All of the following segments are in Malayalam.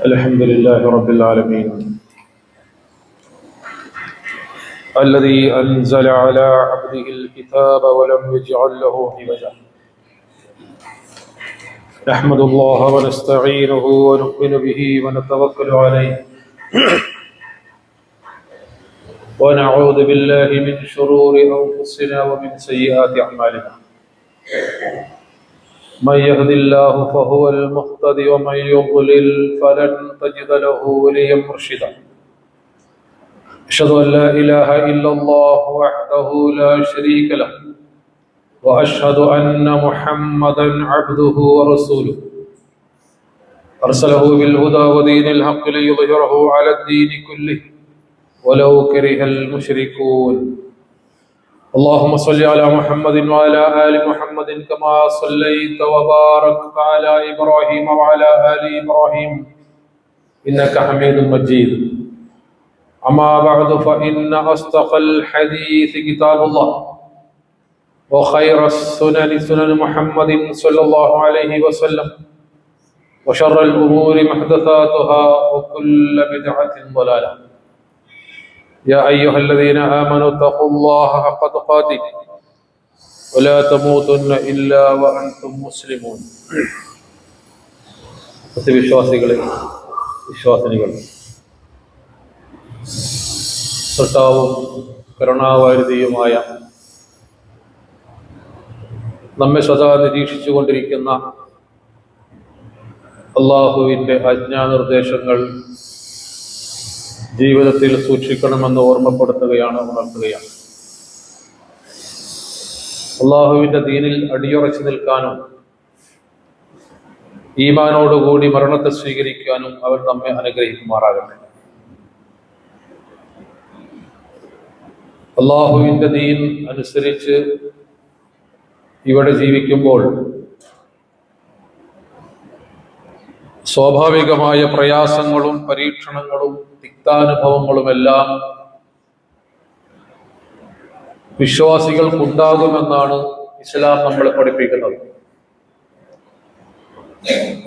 الحمد لله رب العالمين. الذي أنزل على عبده الكتاب ولم يجعل له عوجا. نحمد الله ونستعينه ونؤمن به ونتوكل عليه. ونعوذ بالله من شرور أنفسنا ومن سيئات أعمالنا. من يهد الله فهو المهتدي ومن يضلل فلن تجد له وليا مرشدا. أشهد أن لا إله إلا الله وحده لا شريك له وأشهد أن محمدا عبده ورسوله. أرسله بالهدى ودين الحق ليظهره على الدين كله. ولو كره المشركون. اللهم صل على محمد وعلى آل محمد كما صليت وباركت على إبراهيم وعلى آل إبراهيم. إنك حميد مجيد. أما بعد فإن أصدق الحديث كتاب الله وخير السنن سنن محمد صلى الله عليه وسلم وشر الأمور محدثاتها وكل بدعة ضلالة. يا أيها الذين آمنوا اتقوا الله حق تقاته ولا تموتن إلا وأنتم مسلمون സത്യവിശ്വാസികളെ വിശ്വാസിനികൾ സൃഷ്ടാവും കരുണാവാരുതിയുമായ നമ്മെ സദാ നിരീക്ഷിച്ചുകൊണ്ടിരിക്കുന്ന അള്ളാഹുവിൻ്റെ ആജ്ഞാനിർദ്ദേശങ്ങൾ ജീവിതത്തിൽ സൂക്ഷിക്കണമെന്ന് ഓർമ്മപ്പെടുത്തുകയാണ് ഉണർത്തുകയാണ്. അള്ളാഹുവിന്റെ ദീനിൽ അടിയുറച്ചു നിൽക്കാനും ഈമാനോടുകൂടി മരണത്തെ സ്വീകരിക്കാനും അവർ നമ്മെ അനുഗ്രഹിക്കുമാറാകട്ടെ. അള്ളാഹുവിന്റെ ദീൻ അനുസരിച്ച് ഇവിടെ ജീവിക്കുമ്പോൾ സ്വാഭാവികമായ പ്രയാസങ്ങളും പരീക്ഷണങ്ങളും തിക്താനുഭവങ്ങളുമെല്ലാം വിശ്വാസികൾക്കുണ്ടാകുമെന്നാണ് ഇസ്ലാം നമ്മളെ പഠിപ്പിക്കുന്നത്.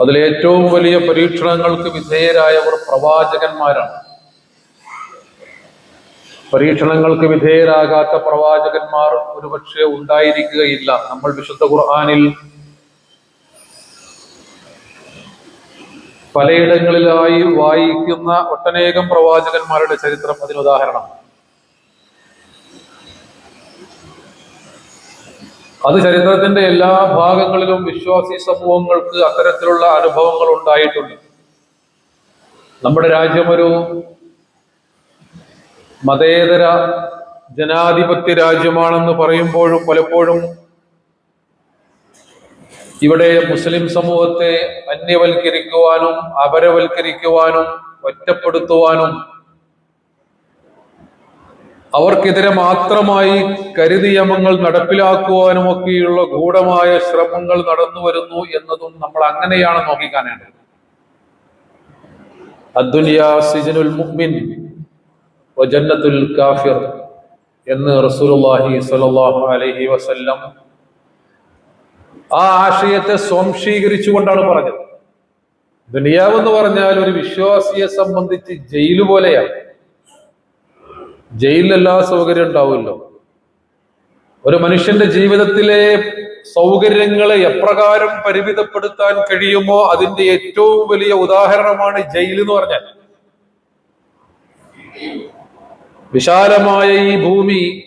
അതിലേറ്റവും വലിയ പരീക്ഷണങ്ങൾക്ക് വിധേയരായവർ പ്രവാചകന്മാരാണ്. പരീക്ഷണങ്ങൾക്ക് വിധേയരാകാത്ത പ്രവാചകന്മാർ ഒരുപക്ഷെ ഉണ്ടായിരിക്കുകയില്ല. നമ്മൾ വിശുദ്ധ ഖുർആാനിൽ പലയിടങ്ങളിലായി വായിക്കുന്ന ഒട്ടനേകം പ്രവാചകന്മാരുടെ ചരിത്രം അതിന് ഉദാഹരണം. അത് ചരിത്രത്തിന്റെ എല്ലാ ഭാഗങ്ങളിലും വിശ്വാസി സമൂഹങ്ങൾക്ക് അത്തരത്തിലുള്ള അനുഭവങ്ങൾ ഉണ്ടായിട്ടുണ്ട്. നമ്മുടെ രാജ്യം ഒരു മതേതര ജനാധിപത്യ രാജ്യമാണെന്ന് പറയുമ്പോഴും പലപ്പോഴും ഇവിടെ മുസ്ലിം സമൂഹത്തെ അന്യവൽക്കരിക്കുവാനും അപരവൽക്കരിക്കുവാനും ഒറ്റപ്പെടുത്തുവാനും അവർക്കെതിരെ മാത്രമായി കരുതിയമങ്ങൾ നടപ്പിലാക്കുവാനും ഒക്കെയുള്ള ഗൂഢമായ ശ്രമങ്ങൾ നടന്നു വരുന്നു എന്നതും നമ്മൾ അങ്ങനെയാണ് നോക്കിക്കാണേണ്ടത്. അദ്ദുനിയാ സിജനുൽ മുഅ്മിൻ വജന്നത്തുൽ കാഫിർ എന്ന് റസൂലുള്ളാഹി സ്വല്ലല്ലാഹു അലൈഹി വസല്ലം ആ ആശയത്തെ സ്വാംശീകരിച്ചുകൊണ്ടാണ് പറഞ്ഞത്. ദുനിയാവ് എന്ന് പറഞ്ഞാൽ ഒരു വിശ്വാസിയെ സംബന്ധിച്ച് ജയിൽ പോലെയാണ്. ജയിലിൽ എല്ലാ സൗകര്യം ഉണ്ടാവുമല്ലോ. ഒരു മനുഷ്യന്റെ ജീവിതത്തിലെ സൗകര്യങ്ങളെ എപ്രകാരം പരിമിതപ്പെടുത്താൻ കഴിയുമോ അതിന്റെ ഏറ്റവും വലിയ ഉദാഹരണമാണ് ജയിൽ എന്ന് പറഞ്ഞാൽ. വിശാലമായ ഈ ഭൂമി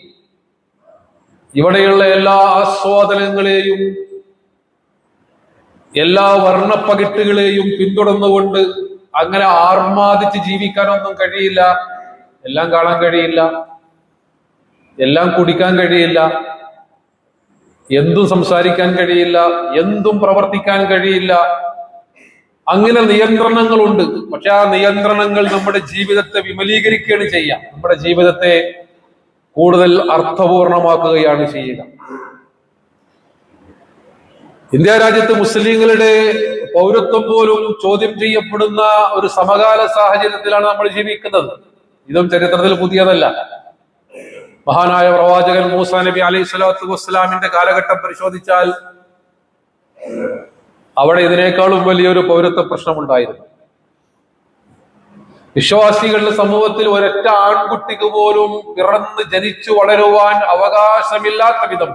ഇവിടെയുള്ള എല്ലാ ആസ്വാദനങ്ങളെയും എല്ലാ വർണപ്പകിട്ടുകളെയും പിന്തുടർന്നുകൊണ്ട് അങ്ങനെ ആർമാദിച്ച് ജീവിക്കാനൊന്നും കഴിയില്ല. എല്ലാം കാണാൻ കഴിയില്ല. എല്ലാം കുടിക്കാൻ കഴിയില്ല. എന്തും സംസാരിക്കാൻ കഴിയില്ല. എന്തും പ്രവർത്തിക്കാൻ കഴിയില്ല. അങ്ങനെ നിയന്ത്രണങ്ങളുണ്ട്. പക്ഷെ ആ നിയന്ത്രണങ്ങൾ നമ്മുടെ ജീവിതത്തെ വിമലീകരിക്കുകയാണ് ചെയ്യുക. നമ്മുടെ ജീവിതത്തെ കൂടുതൽ അർത്ഥപൂർണമാക്കുകയാണ് ചെയ്യുക. ഇന്ത്യ രാജ്യത്ത് മുസ്ലിങ്ങളുടെ പൗരത്വം പോലും ചോദ്യം ചെയ്യപ്പെടുന്ന ഒരു സമകാല സാഹചര്യത്തിലാണ് നമ്മൾ ജീവിക്കുന്നത്. ഇതും ചരിത്രത്തിൽ പുതിയതല്ല. മഹാനായ പ്രവാചകൻ മൂസ നബി അലൈഹി സ്വലാത്തു വസ്സലാമിന്റെ കാലഘട്ടം പരിശോധിച്ചാൽ അവിടെ ഇതിനേക്കാളും വലിയൊരു പൗരത്വ പ്രശ്നമുണ്ടായിരുന്നു. വിശ്വാസികളുടെ സമൂഹത്തിൽ ഒരൊറ്റ ആൺകുട്ടിക്ക് പോലും പിറന്ന് ജനിച്ചു വളരുവാൻ അവകാശമില്ലാത്ത വിധം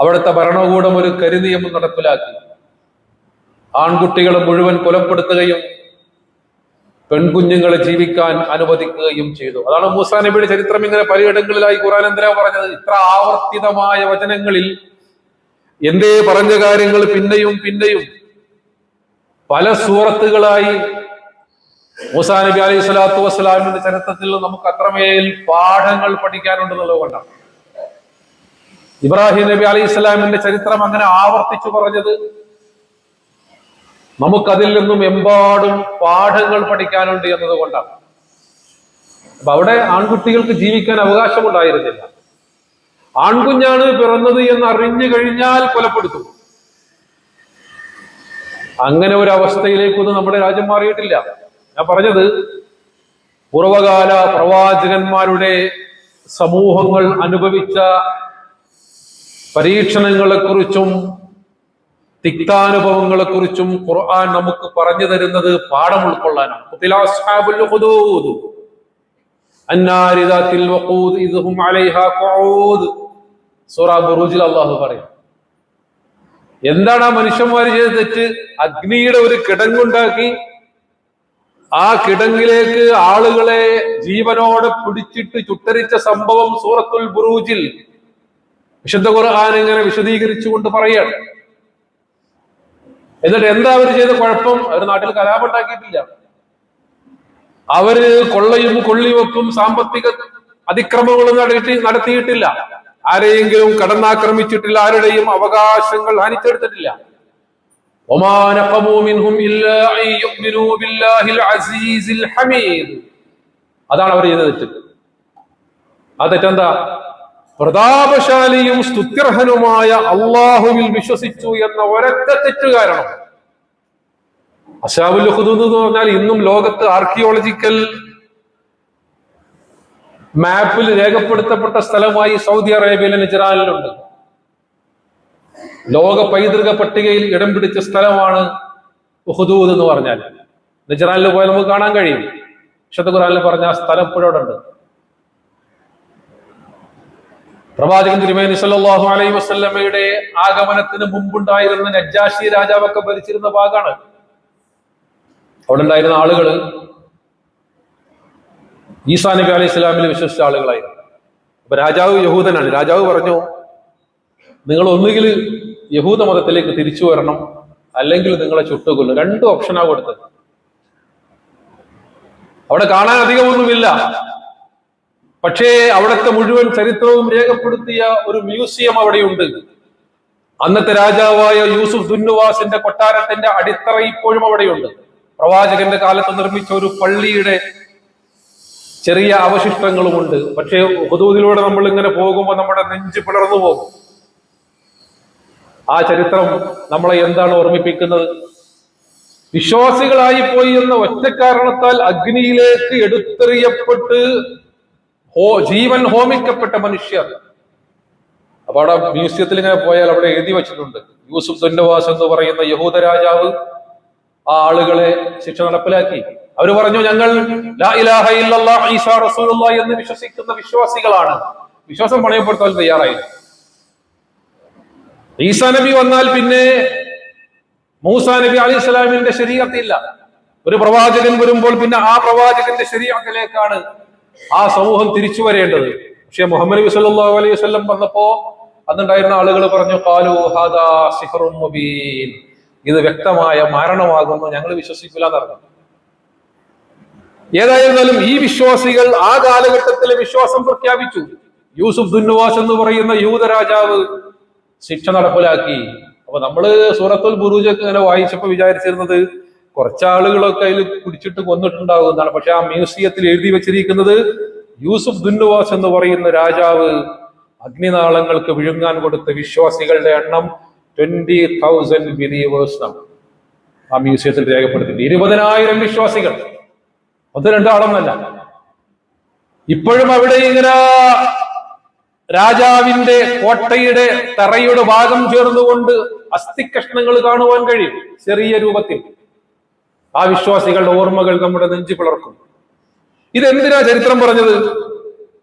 അവിടുത്തെ ഭരണകൂടം ഒരു കരുനിയമം നടപ്പിലാക്കി. ആൺകുട്ടികളെ മുഴുവൻ കൊലപ്പെടുത്തുകയും പെൺകുഞ്ഞുങ്ങളെ ജീവിക്കാൻ അനുവദിക്കുകയും ചെയ്തു. അതാണ് മൂസാ നബിയുടെ ചരിത്രം. ഇങ്ങനെ പലയിടങ്ങളിലായി ഖുറാൻ എന്തിനാ പറഞ്ഞത്? ഇത്ര ആവർത്തിതമായ വചനങ്ങളിൽ എന്തേ പറഞ്ഞ കാര്യങ്ങൾ പിന്നെയും പിന്നെയും പല സൂറത്തുകളായി മൂസാ നബി അലൈഹി സ്വലാത്തു വസ്സലാമിന്റെ ചരിത്രത്തിൽ നമുക്ക് അത്രമേൽ പാഠങ്ങൾ പഠിക്കാനുണ്ടെന്നുള്ളത് കൊണ്ടാണ്. ഇബ്രാഹിം നബി അലി ഇസ്ലാമിന്റെ ചരിത്രം അങ്ങനെ ആവർത്തിച്ചു പറഞ്ഞത്. നമുക്കതിൽ നിന്നും എമ്പാടും പാഠങ്ങൾ പഠിക്കാനുണ്ട് എന്നതുകൊണ്ടാണ്. അപ്പൊ അവിടെ ആൺകുട്ടികൾക്ക് ജീവിക്കാൻ അവകാശമുണ്ടായിരുന്നില്ല. ആൺകുഞ്ഞാണ് പിറന്നത് എന്ന് അറിഞ്ഞു കഴിഞ്ഞാൽ കൊലപ്പെടുത്തും. അങ്ങനെ ഒരു അവസ്ഥയിലേക്കൊന്നും നമ്മുടെ രാജ്യം മാറിയിട്ടില്ല. ഞാൻ പറഞ്ഞത് പൂർവകാല പ്രവാചകന്മാരുടെ സമൂഹങ്ങൾ അനുഭവിച്ച പരീക്ഷണങ്ങളെക്കുറിച്ചും തിക്താനുഭവങ്ങളെക്കുറിച്ചും ഖുർആൻ നമുക്ക് പറഞ്ഞു തരുന്നത് പാഠം ഉൾക്കൊള്ളാനാണ്. എന്താണ് ആ മനുഷ്യന്മാർ ചെയ്ത തെറ്റ്? അഗ്നിയുടെ ഒരു കിടങ്ങുണ്ടാക്കി ആ കിടങ്ങിലേക്ക് ആളുകളെ ജീവനോടെ പിടിച്ചിട്ട് ചുട്ടരിച്ച സംഭവം സൂറത്തുൽ ബുറൂജിൽ വിശുദ്ധ ഖുർആൻ ഇങ്ങനെ വിശദീകരിച്ചുകൊണ്ട് പറയാണ്. എന്നിട്ട് എന്താ അവർ ചെയ്ത കുഴപ്പം? അവർ നാട്ടിൽ കലാപുണ്ടാക്കിയിട്ടില്ല അവർ കൊള്ളയും കൊള്ളിവെപ്പും സാമ്പത്തിക അതിക്രമങ്ങളും നടത്തി നടത്തിയിട്ടില്ല. ആരെയെങ്കിലും കടന്നാക്രമിച്ചിട്ടില്ല ആരുടെയും അവകാശങ്ങൾ ഹനിച്ചെടുത്തിട്ടില്ല. അതാണ് അവർ ചെയ്ത തെറ്റ്. ആ തെറ്റെന്താ? പ്രതാപശാലിയും സ്തുത്യർഹനുമായ അള്ളാഹുവിൽ വിശ്വസിച്ചു എന്ന ഒരൊറ്റ തെറ്റ് കാരണം. അഷാബുൽ ഹുദൂദ് എന്ന് പറഞ്ഞാൽ ഇന്നും ലോകത്ത് ആർക്കിയോളജിക്കൽ മാപ്പിൽ രേഖപ്പെടുത്തപ്പെട്ട സ്ഥലമായി സൗദി അറേബ്യയിലെ നിജറാനിലുണ്ട് ലോക പൈതൃക പട്ടികയിൽ ഇടം പിടിച്ച സ്ഥലമാണ് ഹുദൂദ് എന്ന് പറഞ്ഞാൽ. നിജറാനിൽ പോയാൽ നമുക്ക് കാണാൻ കഴിയും. വിശുദ്ധ ഖുറാനിൽ പറഞ്ഞ ആ സ്ഥലം ഇപ്പോഴും അവിടെ ഉണ്ട് പ്രവാചകൻ തിരുമേനി സല്ലാഹു അലൈഹി വസല്ലമയുടെ ആഗമനത്തിന് മുമ്പുണ്ടായിരുന്ന നജ്ജാഷി രാജാവൊക്കെ ഭരിച്ചിരുന്ന ഭാഗമാണ് അവിടെ ഉണ്ടായിരുന്ന ആളുകൾ ഈസാ നബി അലൈഹി ഇസ്ലാമിൽ വിശ്വസിച്ച ആളുകളായിരുന്നു. അപ്പൊ രാജാവ് യഹൂദനാണ്. രാജാവ് പറഞ്ഞു നിങ്ങൾ ഒന്നുകിൽ യഹൂദ മതത്തിലേക്ക് തിരിച്ചു വരണം അല്ലെങ്കിൽ നിങ്ങളെ ചുട്ടുകൊല്ലും. രണ്ട് ഓപ്ഷനാ കൊടുത്തത്. അവിടെ കാണാൻ അധികമൊന്നുമില്ല പക്ഷേ അവിടുത്തെ മുഴുവൻ ചരിത്രവും രേഖപ്പെടുത്തിയ ഒരു മ്യൂസിയം അവിടെയുണ്ട്. അന്നത്തെ രാജാവായ യൂസുഫ് ദുന്നുവാസിന്റെ കൊട്ടാരത്തിന്റെ അടിത്തറ ഇപ്പോഴും അവിടെയുണ്ട്. പ്രവാചകന്റെ കാലത്ത് നിർമ്മിച്ച ഒരു പള്ളിയുടെ ചെറിയ അവശിഷ്ടങ്ങളുമുണ്ട്. പക്ഷേ ഹുദൂദിലൂടെ നമ്മൾ ഇങ്ങനെ പോകുമ്പോൾ നമ്മുടെ നെഞ്ച് പിളർന്നു പോകും. ആ ചരിത്രം നമ്മളെ എന്താണ് ഓർമ്മിപ്പിക്കുന്നത്? വിശ്വാസികളായി പോയി എന്ന ഒറ്റ കാരണത്താൽ അഗ്നിയിലേക്ക് എടുത്തെറിയപ്പെട്ട് ഹോ ജീവൻ ഹോമിക്കപ്പെട്ട മനുഷ്യർ. അപ്പൊ അവിടെ മ്യൂസിയത്തിൽ ഇങ്ങനെ പോയാൽ അവിടെ എഴുതി വെച്ചിട്ടുണ്ട്. യൂസുഫ് ദുന്നവാസ് എന്ന് പറയുന്ന യഹൂദ രാജാവ് ആ ആളുകളെ ശിക്ഷ നടപ്പിലാക്കി. അവർ പറഞ്ഞു ഞങ്ങൾ എന്ന് വിശ്വസിക്കുന്ന വിശ്വാസികളാണ്. വിശ്വാസം പണയപ്പെടുത്താൻ തയ്യാറായി ഈസാ നബി വന്നാൽ പിന്നെ മൂസാ നബി അലി ഇസ്ലാമിന്റെ ശരീരത്തില്ല. ഒരു പ്രവാചകൻ വരുമ്പോൾ പിന്നെ ആ പ്രവാചകന്റെ ശരീരത്തിലേക്കാണ് ആ സമൂഹം തിരിച്ചു വരേണ്ടത്. പക്ഷെ മുഹമ്മദ് നബി സല്ലാ അലൈഹി വസല്ലം വന്നപ്പോ അന്നുണ്ടായിരുന്ന ആളുകൾ പറഞ്ഞു കാലു ഹാദാ മുബീൻ. ഇത് വ്യക്തമായ മരണമാകുന്നു ഞങ്ങൾ വിശ്വസിക്കില്ല എന്നറിഞ്ഞു ഏതായിരുന്നാലും ഈ വിശ്വാസികൾ ആ കാലഘട്ടത്തിലെ വിശ്വാസം പ്രഖ്യാപിച്ചു. യൂസുഫ് ദുന്നുവാസ് എന്ന് പറയുന്ന യൂത രാജാവ് ശിക്ഷ നടപ്പിലാക്കി. അപ്പൊ നമ്മൾ സൂറത്തുൽ ബുറൂജ് ഇങ്ങനെ വായിച്ചപ്പോ വിചാരിച്ചിരുന്നത് കുറച്ചാളുകളൊക്കെ അതിൽ കുടിച്ചിട്ട് കൊന്നിട്ടുണ്ടാകും എന്നാണ്. പക്ഷെ ആ മ്യൂസിയത്തിൽ എഴുതി വെച്ചിരിക്കുന്നത് യൂസുഫ് ദുന്നുവാസ് എന്ന് പറയുന്ന രാജാവ് അഗ്നിനാളങ്ങൾക്ക് വിഴുങ്ങാൻ കൊടുത്ത വിശ്വാസികളുടെ എണ്ണം ട്വന്റി തൗസൻഡ് ബിലീവേഴ്സ് ആണ് ആ മ്യൂസിയത്തിൽ രേഖപ്പെടുത്തിയിട്ടുണ്ട്. ഇരുപതിനായിരം വിശ്വാസികൾ. അത് രണ്ടാളെന്നല്ല ഇപ്പോഴും അവിടെ ഇങ്ങനെ രാജാവിന്റെ കോട്ടയുടെ തറയുടെ ഭാഗം ചേർന്നുകൊണ്ട് അസ്ഥികഷ്ണങ്ങൾ കാണുവാൻ കഴിയും. ചെറിയ രൂപത്തിൽ. ആ വിശ്വാസികളുടെ ഓർമ്മകൾ നമ്മുടെ നെഞ്ചു പിളർക്കും. ഇതെന്തിനാ ചരിത്രം പറഞ്ഞത്?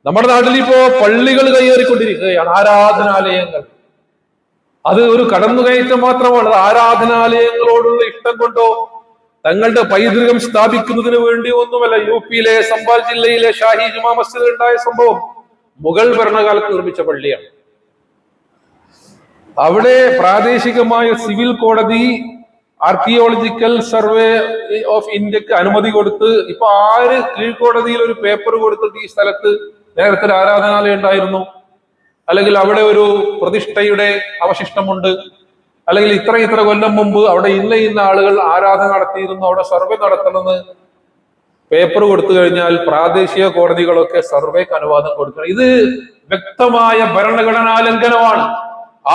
നമ്മുടെ നാട്ടിൽ ഇപ്പോ പള്ളികൾ കയ്യേറിക്കൊണ്ടിരിക്കുകയാണ് ആരാധനാലയങ്ങൾ. അത് ഒരു കടന്നുകയറ്റം മാത്രമാണ് ആരാധനാലയങ്ങളോടുള്ള ഇഷ്ടം കൊണ്ടോ തങ്ങളുടെ പൈതൃകം സ്ഥാപിക്കുന്നതിന് വേണ്ടി ഒന്നുമല്ല യു പിയിലെ സംബാൽ ജില്ലയിലെ ഷാഹി ജുമാ മസ്ജിദ് ഉണ്ടായ സംഭവം മുഗൾ ഭരണകാലത്ത് നിർമ്മിച്ച പള്ളിയാണ്. അവിടെ പ്രാദേശികമായ സിവിൽ കോടതി ആർക്കിയോളജിക്കൽ സർവേ ഓഫ് ഇന്ത്യയ്ക്ക് അനുമതി കൊടുത്ത് ഇപ്പൊ ആര് കീഴ്ക്കോടതിയിൽ ഒരു പേപ്പർ കൊടുത്തിട്ട് ഈ സ്ഥലത്ത് നേരത്തെ ഒരു ആരാധനാലയം ഉണ്ടായിരുന്നു? അല്ലെങ്കിൽ അവിടെ ഒരു പ്രതിഷ്ഠയുടെ അവശിഷ്ടമുണ്ട്? അല്ലെങ്കിൽ ഇത്ര ഇത്ര കൊല്ലം മുമ്പ് അവിടെ ഇന്ന ഇന്ന ആളുകൾ ആരാധന നടത്തിയിരുന്നു അവിടെ സർവേ നടത്തണമെന്ന് പേപ്പർ കൊടുത്തു കഴിഞ്ഞാൽ പ്രാദേശിക കോടതികളൊക്കെ സർവേക്ക് അനുവാദം കൊടുക്കണം. ഇത് വ്യക്തമായ ഭരണഘടനാ ലംഘനമാണ്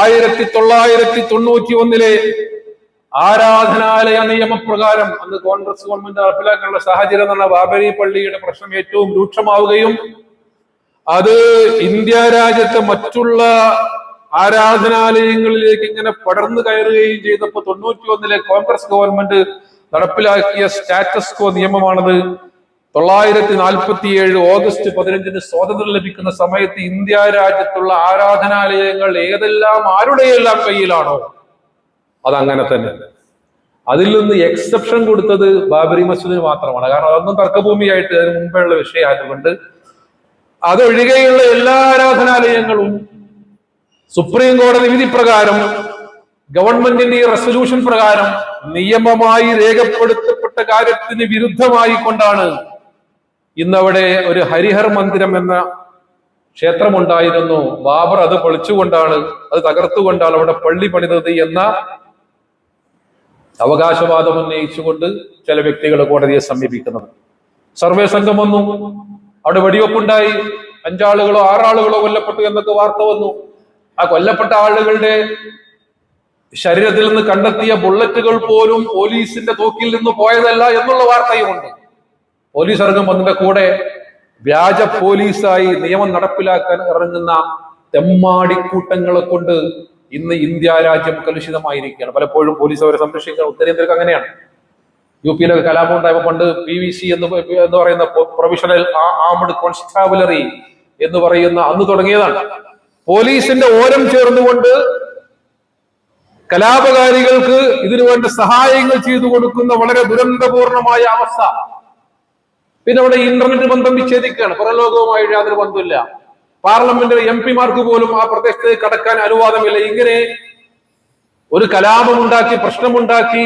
ആയിരത്തി തൊള്ളായിരത്തി തൊണ്ണൂറ്റി ഒന്നിലെ ആരാധനാലയ നിയമപ്രകാരം അന്ന് കോൺഗ്രസ് ഗവൺമെന്റ് നടപ്പിലാക്കാനുള്ള സാഹചര്യം എന്നുള്ള ബാബരി പള്ളിയുടെ പ്രശ്നം ഏറ്റവും രൂക്ഷമാവുകയും അത് ഇന്ത്യ രാജ്യത്തെ മറ്റുള്ള ആരാധനാലയങ്ങളിലേക്ക് ഇങ്ങനെ പടർന്നു കയറുകയും ചെയ്തപ്പോൾ തൊണ്ണൂറ്റി ഒന്നിലെ കോൺഗ്രസ് ഗവൺമെന്റ് നടപ്പിലാക്കിയ സ്റ്റാറ്റസ് കോ നിയമമാണത്. തൊള്ളായിരത്തി നാൽപ്പത്തി ഏഴ് ഓഗസ്റ്റ് പതിനഞ്ചിന് സ്വാതന്ത്ര്യം ലഭിക്കുന്ന സമയത്ത് ഇന്ത്യ രാജ്യത്തുള്ള ആരാധനാലയങ്ങൾ ഏതെല്ലാം ആരുടെയെല്ലാം കയ്യിലാണോ? അതങ്ങനെ തന്നെ. അതിൽ നിന്ന് എക്സെപ്ഷൻ കൊടുത്തത് ബാബരി മസ്ജിദിന് മാത്രമാണ്. കാരണം അതൊന്നും തർക്കഭൂമിയായിട്ട് അതിന് മുമ്പേയുള്ള വിഷയമായതുകൊണ്ട് അതൊഴികെയുള്ള എല്ലാ ആരാധനാലയങ്ങളും സുപ്രീം കോടതി വിധി പ്രകാരം ഗവൺമെന്റിന്റെ ഈ റെസൊല്യൂഷൻ പ്രകാരം നിയമമായി രേഖപ്പെടുത്തപ്പെട്ട കാര്യത്തിന് വിരുദ്ധമായി കൊണ്ടാണ് ഇന്നവിടെ ഒരു ഹരിഹർ മന്ദിരം എന്ന ക്ഷേത്രമുണ്ടായിരുന്നു. ബാബർ അത് പൊളിച്ചുകൊണ്ടാണ് അത് തകർത്തുകൊണ്ടാണ് അവിടെ പള്ളി പണിതത് എന്ന അവകാശവാദം ഉന്നയിച്ചുകൊണ്ട് ചില വ്യക്തികൾ കോടതിയെ സമീപിക്കുന്നത്. സർവേ സംഘം വന്നു. അവിടെ വെടിവെപ്പുണ്ടായി. അഞ്ചാളുകളോ ആറാളുകളോ കൊല്ലപ്പെട്ടു എന്നൊക്കെ വാർത്ത വന്നു. ആ കൊല്ലപ്പെട്ട ആളുകളുടെ ശരീരത്തിൽ നിന്ന് കണ്ടെത്തിയ ബുള്ളറ്റുകൾ പോലും പോലീസിന്റെ തോക്കിൽ നിന്ന് പോയതല്ല എന്നുള്ള വാർത്തയും ഉണ്ട് പോലീസ് ഇറങ്ങും അതിന്റെ കൂടെ വ്യാജ പോലീസായി നിയമം നടപ്പിലാക്കാൻ ഇറങ്ങുന്ന തെമ്മാടിക്കൂട്ടങ്ങളെ കൊണ്ട് ഇന്ന് ഇന്ത്യ രാജ്യം കലുഷിതമായിരിക്കുകയാണ്. പലപ്പോഴും പോലീസ് അവരെ സംരക്ഷിക്കാൻ ഉത്തരേന്ത്യക്ക് അങ്ങനെയാണ്. യു പിയിലൊക്കെ കലാപം ഉണ്ടായപ്പോൾ പണ്ട് പി വി സി എന്ന് എന്ന് പറയുന്ന പ്രൊഫഷണൽ ആംഡ് കോൺസ്റ്റാബുലറി എന്ന് പറയുന്ന അന്ന് തുടങ്ങിയതാണ്. പോലീസിന്റെ ഓരം ചേർന്നുകൊണ്ട് കലാപകാരികൾക്ക് ഇതിനു വേണ്ട സഹായങ്ങൾ ചെയ്തു കൊടുക്കുന്ന വളരെ ദുരന്തപൂർണമായ അവസ്ഥ. പിന്നെ അവിടെ ഇന്റർനെറ്റ് ബന്ധം വിച്ഛേദിക്കുകയാണ്. പുറലോകവുമായി യാതൊരു ബന്ധമില്ല പാർലമെന്റിലെ എം പിമാർക്ക് പോലും ആ പ്രദേശത്ത് കടക്കാൻ അനുവാദമില്ല. ഇങ്ങനെ ഒരു കലാപമുണ്ടാക്കി പ്രശ്നമുണ്ടാക്കി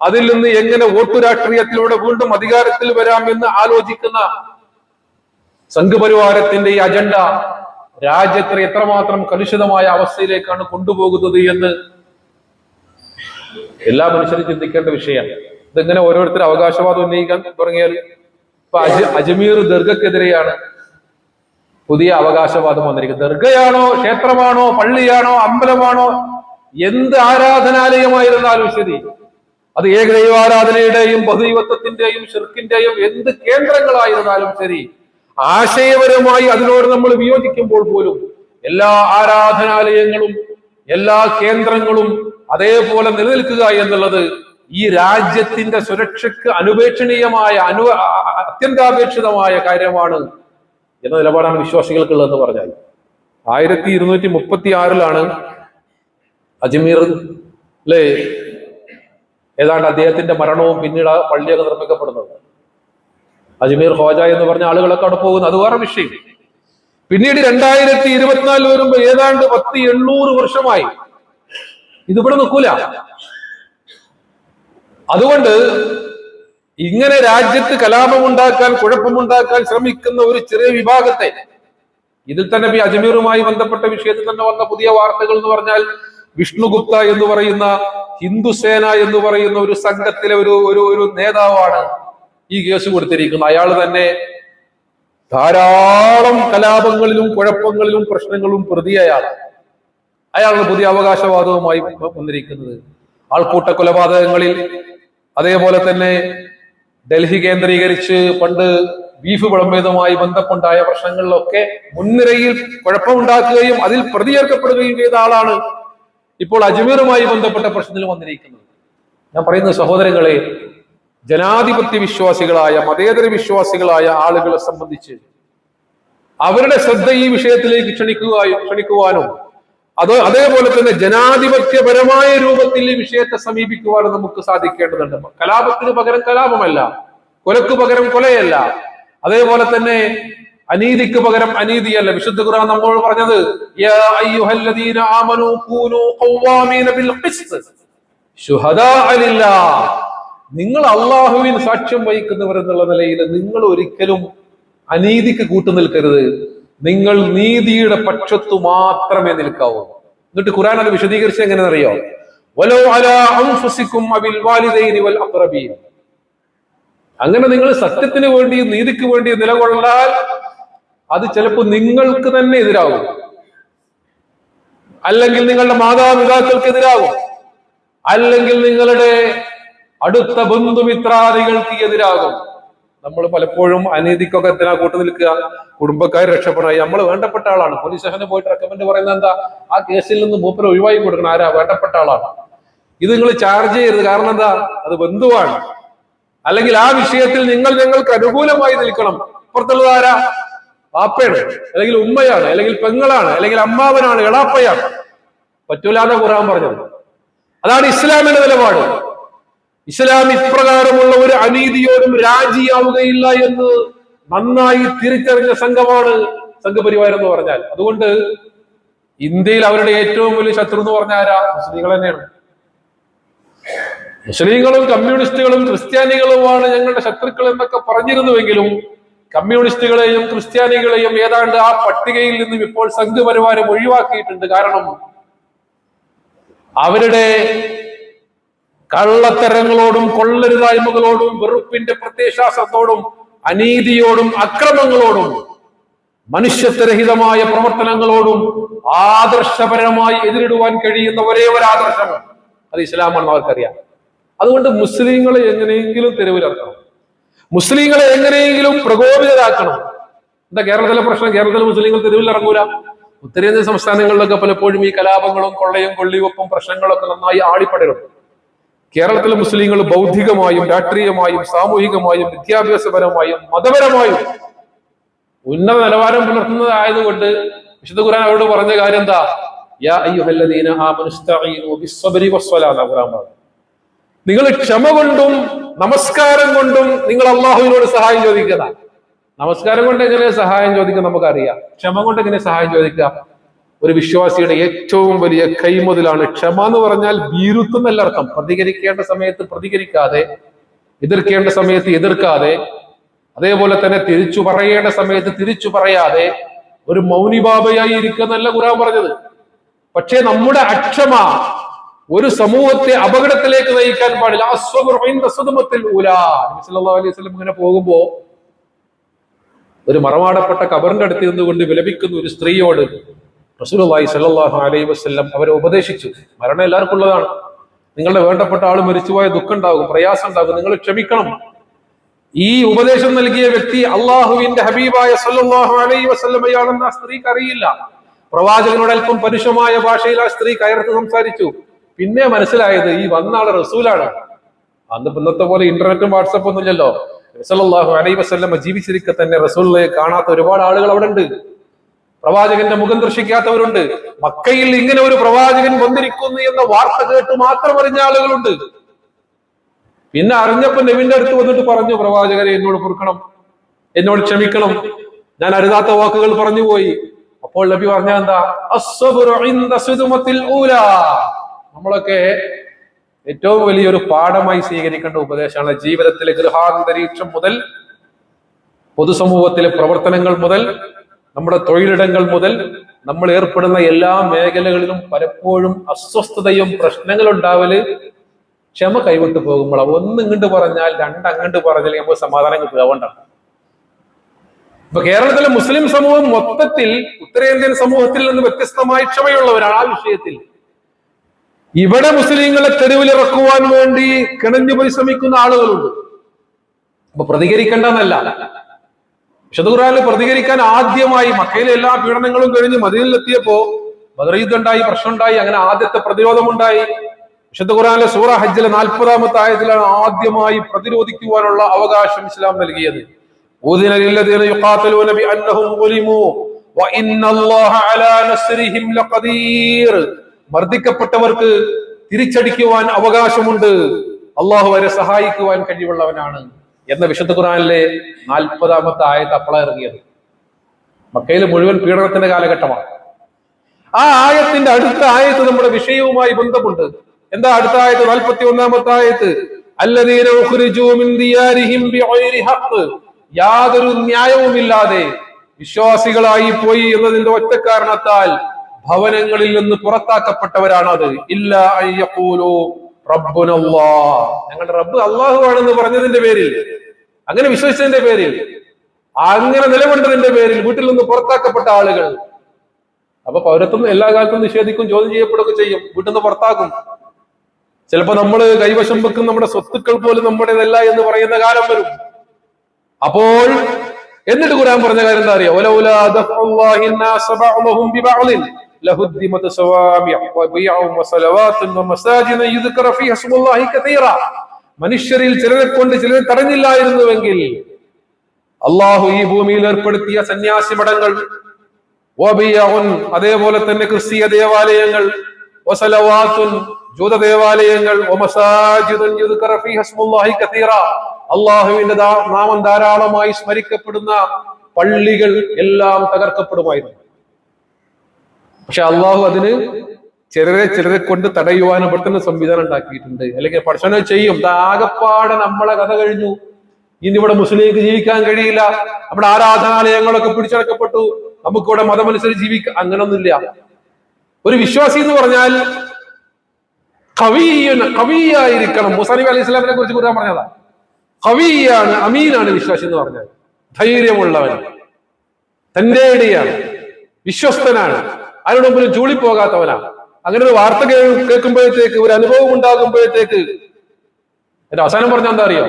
അതിൽ നിന്ന് എങ്ങനെ വോട്ടു രാഷ്ട്രീയത്തിലൂടെ വീണ്ടും അധികാരത്തിൽ വരാമെന്ന് ആലോചിക്കുന്ന സംഘപരിവാരത്തിന്റെ ഈ അജണ്ട രാജ്യത്തെ എത്രമാത്രം കലുഷിതമായ അവസ്ഥയിലേക്കാണ് കൊണ്ടുപോകുന്നത് എന്ന് എല്ലാ മനുഷ്യരും ചിന്തിക്കേണ്ട വിഷയമാണ്. ഇതെങ്ങനെ ഓരോരുത്തർ അവകാശവാദം ഉന്നയിക്കാൻ തുടങ്ങിയാൽ ഇപ്പൊ അജ് അജ്മീർ ദർഗക്കെതിരെയാണ് പുതിയ അവകാശവാദം വന്നിരിക്കുന്നത്. ദർഗയാണോ ക്ഷേത്രമാണോ പള്ളിയാണോ അമ്പലമാണോ എന്ത് ആരാധനാലയമായിരുന്നാലും ശരി അത് ഏകദൈവാരാധനയുടെയും ബഹുദൈവത്വത്തിന്റെയും ഷിർക്കിന്റെയും എന്ത് കേന്ദ്രങ്ങളായിരുന്നാലും ശരി ആശയപരമായി അതിനോട് നമ്മൾ വിയോജിക്കുമ്പോൾ പോലും എല്ലാ ആരാധനാലയങ്ങളും എല്ലാ കേന്ദ്രങ്ങളും അതേപോലെ നിലനിൽക്കുക എന്നുള്ളത് ഈ രാജ്യത്തിന്റെ സുരക്ഷയ്ക്ക് അനുപേക്ഷണീയമായ അനു അത്യന്താപേക്ഷിതമായ കാര്യമാണ്. എന്ന നിലപാടാണ് വിശ്വാസികൾക്കുള്ളതെന്ന് പറഞ്ഞാൽ. ആയിരത്തി ഇരുന്നൂറ്റി മുപ്പത്തി ആറിലാണ് അജ്മീർ അല്ലെ ഏതാണ്ട് അദ്ദേഹത്തിന്റെ മരണവും പിന്നീട് പള്ളിയൊക്കെ നിർമ്മിക്കപ്പെടുന്നത്. അജ്മീർ ഹോജ എന്ന് പറഞ്ഞ ആളുകളൊക്കെ അവിടെ പോകുന്നു. അത് വേറെ വിഷയം. പിന്നീട് രണ്ടായിരത്തി ഇരുപത്തിനാലിൽ വരുമ്പോ ഏതാണ്ട് പത്ത് എണ്ണൂറ് വർഷമായി ഇതിവിടെ നിൽക്കൂല. അതുകൊണ്ട് ഇങ്ങനെ രാജ്യത്ത് കലാപമുണ്ടാക്കാൻ കുഴപ്പമുണ്ടാക്കാൻ ശ്രമിക്കുന്ന ഒരു ചെറിയ വിഭാഗത്തെ ഇതിൽ തന്നെ ബി അജ്മീറുമായി ബന്ധപ്പെട്ട വിഷയത്തിൽ തന്നെ വന്ന പുതിയ വാർത്തകൾ എന്ന് പറഞ്ഞാൽ വിഷ്ണുഗുപ്ത എന്ന് പറയുന്ന ഹിന്ദുസേന എന്ന് പറയുന്ന ഒരു സംഘത്തിലെ ഒരു ഒരു ഒരു നേതാവാണ് ഈ കേസ് കൊടുത്തിരിക്കുന്നത്. അയാൾ തന്നെ ധാരാളം കലാപങ്ങളിലും കുഴപ്പങ്ങളിലും പ്രശ്നങ്ങളും പ്രതിയായാണ്. അയാളാണ് പുതിയ അവകാശവാദവുമായി വന്നിരിക്കുന്നത്. ആൾക്കൂട്ട കൊലപാതകങ്ങളിൽ അതേപോലെ തന്നെ ഡൽഹി കേന്ദ്രീകരിച്ച് പണ്ട് ബീഫ് വിളമ്പിയതുമായി ബന്ധപ്പെട്ടുണ്ടായ പ്രശ്നങ്ങളിലൊക്കെ മുൻനിരയിൽ കുഴപ്പമുണ്ടാക്കുകയും അതിൽ പ്രതിയേർക്കപ്പെടുകയും ചെയ്ത ആളാണ് ഇപ്പോൾ അജ്മീറുമായി ബന്ധപ്പെട്ട പ്രശ്നത്തിൽ വന്നിരിക്കുന്നത്. ഞാൻ പറയുന്ന സഹോദരങ്ങളെ ജനാധിപത്യ വിശ്വാസികളായ മതേതര വിശ്വാസികളായ ആളുകളെ സംബന്ധിച്ച് അവരുടെ ശ്രദ്ധ ഈ വിഷയത്തിലേക്ക് ക്ഷണിക്കുക ക്ഷണിക്കുവാനും അത് അതേപോലെ തന്നെ ജനാധിപത്യപരമായ രൂപത്തിൽ ഈ വിഷയത്തെ സമീപിക്കുവാനും നമുക്ക് സാധിക്കേണ്ടതുണ്ട്. കലാപത്തിന് പകരം കലാപമല്ല. കൊലക്ക് പകരം കൊലയല്ല. അതേപോലെ തന്നെ അനീതിക്ക് പകരം അനീതിയല്ല. വിശുദ്ധ ഖുർആൻ നമ്മോട് പറഞ്ഞത് നിങ്ങൾ അള്ളാഹുവിന് സാക്ഷ്യം വഹിക്കുന്നവർ എന്നുള്ള നിലയിൽ നിങ്ങൾ ഒരിക്കലും അനീതിക്ക് കൂട്ടു നിൽക്കരുത്. നിങ്ങൾ നീതിയുടെ പക്ഷത്തു മാത്രമേ നിൽക്കാവൂ. എന്നിട്ട് ഖുർആൻ അത് വിശദീകരിച്ച് എങ്ങനെയെന്നറിയോ അങ്ങനെ നിങ്ങൾ സത്യത്തിന് വേണ്ടി നീതിക്ക് വേണ്ടി നിലകൊള്ളാൽ അത് ചിലപ്പോൾ നിങ്ങൾക്ക് തന്നെ എതിരാകും. അല്ലെങ്കിൽ നിങ്ങളുടെ മാതാപിതാക്കൾക്ക് എതിരാകും അല്ലെങ്കിൽ നിങ്ങളുടെ അടുത്ത ബന്ധുമിത്രാദികൾക്ക് എതിരാകും. നമ്മൾ പലപ്പോഴും അനീതിക്കൊക്കെ എന്തിനാ കൂട്ടു നിൽക്കുക? കുടുംബക്കാർ രക്ഷപ്പെടായി നമ്മൾ വേണ്ടപ്പെട്ട ആളാണ്. പോലീസ് സ്റ്റേഷനിൽ പോയിട്ട് റെക്കമെന്റ് പറയുന്നത് എന്താ? ആ കേസിൽ നിന്ന് മൂപ്പര് ഒഴിവാക്കി കൊടുക്കണം. ആരാ? വേണ്ടപ്പെട്ട ആളാണ്. ഇത് നിങ്ങൾ ചാർജ് ചെയ്യരുത്. കാരണം എന്താ? അത് ബന്ധുവാണ്. അല്ലെങ്കിൽ ആ വിഷയത്തിൽ നിങ്ങൾ ഞങ്ങൾക്ക് അനുകൂലമായി നിൽക്കണം. ഇപ്പുറത്തുള്ളത് ആരാ? പാപ്പയാണ് അല്ലെങ്കിൽ ഉമ്മയാണ്. അല്ലെങ്കിൽ പെങ്ങളാണ്. അല്ലെങ്കിൽ അമ്മാവനാണ്. എളാപ്പയാണ്. പറ്റൂലാന്ന കുറാൻ പറഞ്ഞത്. അതാണ് ഇസ്ലാമിന്റെ നിലപാട്. ഇസ്ലാം ഇപ്രകാരമുള്ള ഒരു അനീതിയോടും രാജിയാവുകയില്ല എന്ന് നന്നായി തിരിച്ചറിഞ്ഞ സംഘമാണ് സംഘപരിവാരം എന്ന് പറഞ്ഞാൽ. അതുകൊണ്ട് ഇന്ത്യയിൽ അവരുടെ ഏറ്റവും വലിയ ശത്രു എന്ന് പറഞ്ഞാൽ ആരാ? മുസ്ലിങ്ങൾ തന്നെയാണ്. മുസ്ലിങ്ങളും കമ്മ്യൂണിസ്റ്റുകളും ക്രിസ്ത്യാനികളുമാണ് ഞങ്ങളുടെ ശത്രുക്കൾ എന്നൊക്കെ പറഞ്ഞിരുന്നുവെങ്കിലും കമ്മ്യൂണിസ്റ്റുകളെയും ക്രിസ്ത്യാനികളെയും ഏതാണ്ട് ആ പട്ടികയിൽ നിന്നും ഇപ്പോൾ സംഘപരിവാരം ഒഴിവാക്കിയിട്ടുണ്ട്. കാരണം അവരുടെ കള്ളത്തരങ്ങളോടും കൊള്ളരുതായ്മകളോടും വെറുപ്പിന്റെ പ്രത്യയശാസ്ത്രത്തോടും അനീതിയോടും അക്രമങ്ങളോടും മനുഷ്യത്വരഹിതമായ പ്രവർത്തനങ്ങളോടും ആദർശപരമായി എതിരിടുവാൻ കഴിയുന്ന ഒരേ ഒരു ആദർശം. അത് ഇസ്ലാമാണെന്ന് അവർക്കറിയാം. അതുകൊണ്ട് മുസ്ലിങ്ങളെ എങ്ങനെയെങ്കിലും തെരുവിലിറക്കണം മുസ്ലിങ്ങളെ എങ്ങനെയെങ്കിലും പ്രകോപിതരാക്കണം. എന്താ കേരളത്തിലെ പ്രശ്നം? കേരളത്തിലെ മുസ്ലിങ്ങൾ തെരുവിലിറങ്ങൂല. ഉത്തരേന്ത്യൻ സംസ്ഥാനങ്ങളിലൊക്കെ പലപ്പോഴും ഈ കലാപങ്ങളും കൊള്ളയും കൊള്ളിവെപ്പും പ്രശ്നങ്ങളൊക്കെ നന്നായി ആളിപ്പടരും. കേരളത്തിലെ മുസ്ലിങ്ങൾ ബൗദ്ധികമായും രാഷ്ട്രീയമായും സാമൂഹികമായും വിദ്യാഭ്യാസപരമായും മതപരമായും ഉന്നത നിലവാരം പുലർത്തുന്നതായതുകൊണ്ട് വിശുദ്ധ ഖുർആൻ അവരോട് പറഞ്ഞ കാര്യം എന്താ? യാ അയ്യുഹല്ലദീന. നിങ്ങൾ ക്ഷമ കൊണ്ടും നമസ്കാരം കൊണ്ടും നിങ്ങൾ അള്ളാഹുവിനോട് സഹായം ചോദിക്കുക. നമസ്കാരം കൊണ്ട് എങ്ങനെ സഹായം ചോദിക്കുക നമുക്കറിയാം. ക്ഷമ കൊണ്ട് എങ്ങനെ സഹായം ചോദിക്കുക? ഒരു വിശ്വാസിയുടെ ഏറ്റവും വലിയ കൈമുതലാണ് ക്ഷമ എന്ന് പറഞ്ഞാൽ ഭീരുത്വം എന്നല്ല അർത്ഥം പ്രതികരിക്കേണ്ട സമയത്ത് പ്രതികരിക്കാതെ എതിർക്കേണ്ട സമയത്ത് എതിർക്കാതെ അതേപോലെ തന്നെ തിരിച്ചു പറയേണ്ട സമയത്ത് തിരിച്ചു പറയാതെ ഒരു മൗനിബാബയായി ഇരിക്കുന്നല്ല ഖുറാൻ പറഞ്ഞത്. പക്ഷേ നമ്മുടെ അക്ഷമ ഒരു സമൂഹത്തെ അപകടത്തിലേക്ക് നയിക്കാൻ പാടില്ല. ഇങ്ങനെ പോകുമ്പോ ഒരു മറമാടപ്പെട്ട കബറിന്റെ അടുത്ത് നിന്നുകൊണ്ട് വിലപിക്കുന്ന ഒരു സ്ത്രീയോട് റസൂലുള്ളാഹി സല്ലാഹു അലൈഹി വസല്ലം അവരെ ഉപദേശിച്ചു. മരണം എല്ലാവർക്കും ഉള്ളതാണ് നിങ്ങളുടെ വേണ്ടപ്പെട്ട ആൾ മരിച്ചുപോയ ദുഃഖം ഉണ്ടാകും പ്രയാസം ഉണ്ടാകും നിങ്ങൾ ക്ഷമിക്കണം. ഈ ഉപദേശം നൽകിയ വ്യക്തി അള്ളാഹുവിന്റെ ഹബീബായ സല്ലാഹു അലൈഹി വസ്ലമയാണെന്ന് ആ സ്ത്രീക്ക് അറിയില്ല. പ്രവാചകനോട് അല്പം പരുഷമായ ഭാഷയിൽ ആ സ്ത്രീ കയർത്ത് സംസാരിച്ചു. പിന്നെ മനസ്സിലായത് ഈ വന്ന ആൾ റസൂലാണ്. അന്ന് ഇന്നത്തെ പോലെ ഇന്റർനെറ്റും വാട്സപ്പും ഒന്നും ഇല്ലല്ലോ സല്ലല്ലാഹു അലൈഹി വസല്ലമ ജീവിച്ചിരിക്കെ തന്നെ റസൂലിനെ കാണാത്ത ഒരുപാട് ആളുകൾ അവിടെ ഉണ്ട്. പ്രവാചകന്റെ മുഖം ദർശിക്കാത്തവരുണ്ട്. മക്കയിൽ ഇങ്ങനെ ഒരു പ്രവാചകൻ വന്നിരിക്കുന്നു എന്ന വാർത്ത കേട്ട് മാത്രം അറിഞ്ഞ ആളുകളുണ്ട്. പിന്നെ അറിഞ്ഞപ്പോ നബിന്റെ അടുത്ത് വന്നിട്ട് പറഞ്ഞു പ്രവാചകരെ എന്നോട് പൊറുക്കണം. എന്നോട് ക്ഷമിക്കണം. ഞാൻ അരുതാത്ത വാക്കുകൾ പറഞ്ഞു പോയി. അപ്പോൾ നബി പറഞ്ഞ എന്താ. നമ്മളൊക്കെ ഏറ്റവും വലിയൊരു പാഠമായി സ്വീകരിക്കേണ്ട ഉപദേശമാണ് ജീവിതത്തിലെ ഗൃഹാന്തരീക്ഷം മുതൽ പൊതുസമൂഹത്തിലെ പ്രവർത്തനങ്ങൾ മുതൽ നമ്മുടെ തൊഴിലിടങ്ങൾ മുതൽ നമ്മൾ ഏർപ്പെടുന്ന എല്ലാ മേഖലകളിലും പലപ്പോഴും അസ്വസ്ഥതയും പ്രശ്നങ്ങളും ഉണ്ടാവൽ ക്ഷമ കൈവിട്ടു പോകുമ്പോൾ ഒന്ന് ഇങ്ങോട്ട് പറഞ്ഞാൽ രണ്ട് അങ്ങോട്ട് പറഞ്ഞാൽ നമുക്ക് സമാധാനം കിട്ടുക അതുകൊണ്ടാണ്. ഇപ്പൊ കേരളത്തിലെ മുസ്ലിം സമൂഹം മൊത്തത്തിൽ ഉത്തരേന്ത്യൻ സമൂഹത്തിൽ നിന്ന് വ്യത്യസ്തമായി ക്ഷമയുള്ളവരാണ് ആ വിഷയത്തിൽ. ഇവിടെ മുസ്ലിങ്ങളെ തെരുവിലിറക്കുവാൻ വേണ്ടി കിണഞ്ഞു പരിശ്രമിക്കുന്ന ആളുകളുണ്ട്. അപ്പൊ പ്രതികരിക്കേണ്ടെന്നല്ല വിശുദ്ധ പ്രതികരിക്കാൻ ആദ്യമായി മക്കയിലെ എല്ലാ പീഡനങ്ങളും കഴിഞ്ഞ് മദീനിലെത്തിയപ്പോ ബദർ യുദ്ധമുണ്ടായി പ്രശ്നമുണ്ടായി അങ്ങനെ ആദ്യത്തെ പ്രതിരോധമുണ്ടായി വിശുദ്ധ ഖുറാനിലെ സൂറ ഹജ്ജിലെ നാൽപ്പതാമത്തെ ആയത്തിലാണ് ആദ്യമായി പ്രതിരോധിക്കുവാനുള്ള അവകാശം ഇസ്ലാം നൽകിയത്. മർദ്ദിക്കപ്പെട്ടവർക്ക് തിരിച്ചടിക്കുവാൻ അവകാശമുണ്ട്. അള്ളാഹു വരെ സഹായിക്കുവാൻ കഴിവുള്ളവനാണ്. എന്ന വിശുദ്ധ ഖുറാനിലെ നാൽപ്പതാമത്തെ ആയത്ത് അപ്പള ഇറങ്ങിയത്. മക്കയിൽ മുഴുവൻ പീഡനത്തിന്റെ കാലഘട്ടമാണ്. ആ ആയത്തിന്റെ അടുത്ത ആയത്ത് നമ്മുടെ വിഷയവുമായി ബന്ധമുണ്ട്. എന്താ അടുത്ത ആയത്ത്? നാൽപ്പത്തി ഒന്നാമത്തെ ആയത്ത് യാതൊരു ന്യായവുമില്ലാതെ വിശ്വാസികളായി പോയി എന്നതിന്റെ ഒറ്റ കാരണത്താൽ ഭവനങ്ങളിൽ നിന്ന് പുറത്താക്കപ്പെട്ടവരാണത്. ഇല്ല അയ്യഖൂലു റബ്ബുനല്ലാ ഞങ്ങളുടെ റബ്ബ് അള്ളാഹു ആണെന്ന് പറഞ്ഞതിന്റെ പേരിൽ അങ്ങനെ വിശ്വസിച്ചതിന്റെ പേരിൽ അങ്ങനെ നിലകൊണ്ടതിന്റെ പേരിൽ വീട്ടിൽ നിന്ന് പുറത്താക്കപ്പെട്ട ആളുകൾ. അപ്പൊ പൗരത്വം എല്ലാ കാലത്തും നിഷേധിക്കും ചോദ്യം ചെയ്യപ്പെടുകയും ചെയ്യും. വീട്ടിൽ നിന്ന് പുറത്താക്കും. ചിലപ്പോ നമ്മൾ കൈവശം വെക്കും നമ്മുടെ സ്വത്തുക്കൾ പോലും നമ്മുടേതല്ല എന്ന് പറയുന്ന കാലം വരും. അപ്പോൾ എന്നിട്ട് ഖുർആൻ പറഞ്ഞ കാര്യം എന്താ അറിയോ? വലൗലാ ദഫ്ഉല്ലാഹി الناس بعضهم ببعض لهدمت صوامع وبيع وصلوات ومساجد يذكر فيها اسم الله كثيرا മനുഷ്യരിൽ ചിലരെ കൊണ്ട് ചിലരെ തടഞ്ഞില്ലായിരുന്നുവെങ്കിൽ അള്ളാഹു ഈ ഭൂമിയിൽ ഏർപ്പെടുത്തിയ സന്യാസി മഠങ്ങൾ വബിയഉൻ അതേപോലെ തന്നെ ക്രിസ്തീയ ദേവാലയങ്ങൾ വസലവാത്തുൻ ജൂത ദേവാലയങ്ങൾ വമസാജിദുൻ യുദ്കറ ഫീഹ ഇസ്മുല്ലാഹി കതീറ അള്ളാഹുവിന്റെ ദാ- നാമം ധാരാളമായി സ്മരിക്കപ്പെടുന്ന പള്ളികൾ എല്ലാം തകർക്കപ്പെടുമായിരുന്നു പക്ഷെ അള്ളാഹു അതിന് ചിലരെ ചിലരെ കൊണ്ട് തടയുവാൻ ഇവിടുത്തെ സംവിധാനം ഉണ്ടാക്കിയിട്ടുണ്ട്. അല്ലെങ്കിൽ പഠിച്ചനെ ചെയ്യും. ആകെപ്പാടെ നമ്മളെ കഥ കഴിഞ്ഞു. ഇനി ഇവിടെ മുസ്ലിംക്ക് ജീവിക്കാൻ കഴിയില്ല. നമ്മുടെ ആരാധനാലയങ്ങളൊക്കെ പിടിച്ചടക്കപ്പെട്ടു. നമുക്കിവിടെ മതമനുസരിച്ച് ജീവിക്കാം അങ്ങനൊന്നുമില്ല. ഒരു വിശ്വാസി എന്ന് പറഞ്ഞാൽ കവിയൻ കവിയായിരിക്കണം. മുസാനിബ് അലി അലൈഹി സ്വലാമിനെ കുറിച്ച് കൂടാൻ പറഞ്ഞതാ. കവിയാണ് അമീനാണ് വിശ്വാസി എന്ന് പറഞ്ഞാൽ ധൈര്യമുള്ളവൻ. തന്റെ ഇടയാണ് വിശ്വസ്തനാണ്. അതിനോട് മുമ്പിൽ ചൂളിപ്പോകാത്തവനാണ് അങ്ങനെ ഒരു വാർത്ത കേൾക്കുമ്പോഴത്തേക്ക് ഒരു അനുഭവം ഉണ്ടാകുമ്പോഴത്തേക്ക് എന്റെ അവസാനം പറഞ്ഞ എന്താ അറിയോ?